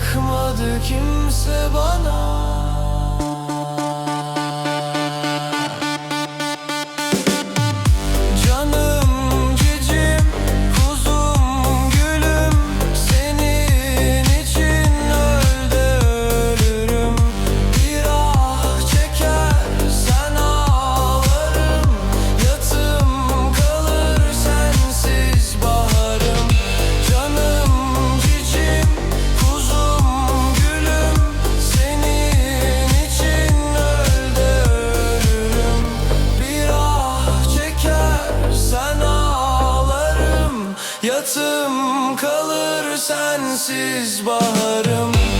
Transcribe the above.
Bakmadı kimse bana. Hayatım kalır sensiz baharım.